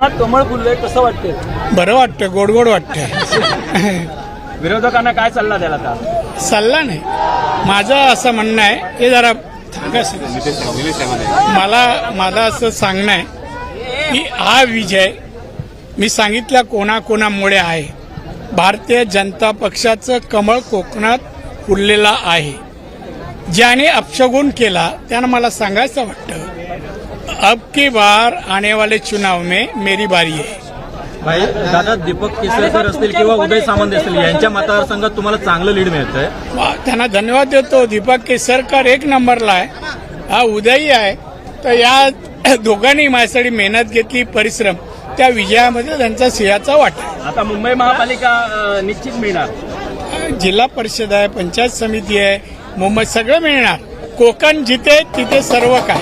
कमळ फुललंय कसं वाटतंय? बरं वाटतं गोड गोड वाटतं विरोधकांना काय सल्ला द्याल आता? सल्ला नाही. माझं असं म्हणणं आहे हे जरा थांबा सर. मला मला असं सांगणं आहे की हा विजय मी सांगितल्या कोणाकोणामुळे आहे. भारतीय जनता पक्षाचं कमळ कोकणात फुललेला आहे. ज्याने अपशगुन केला त्यानं मला सांगायचं वाटतं अब की बार आने वाले चुनाव में मेरी बारी है। भाई दादा दीपक केसरकर असतील किंवा उदय सामंत असतील यांच्या मतदारसंघात तुम्हाला चांगलं लीड मिळतंय. वा, त्यांना धन्यवाद देतो. दीपक केसरकर एक नंबरला आहे. हा उदयी आहे. तर या दोघांनी माझ्यासाठी मेहनत घेतली परिश्रम. त्या विजयामध्ये त्यांचा सिंहाचा वाटा आहे. आता मुंबई महापालिका अं, निश्चित मिळणार. जिल्हा परिषद आहे पंचायत समिती आहे मुंबई सगळं मिळणार. कोकण जिथे तिथे सर्व काय.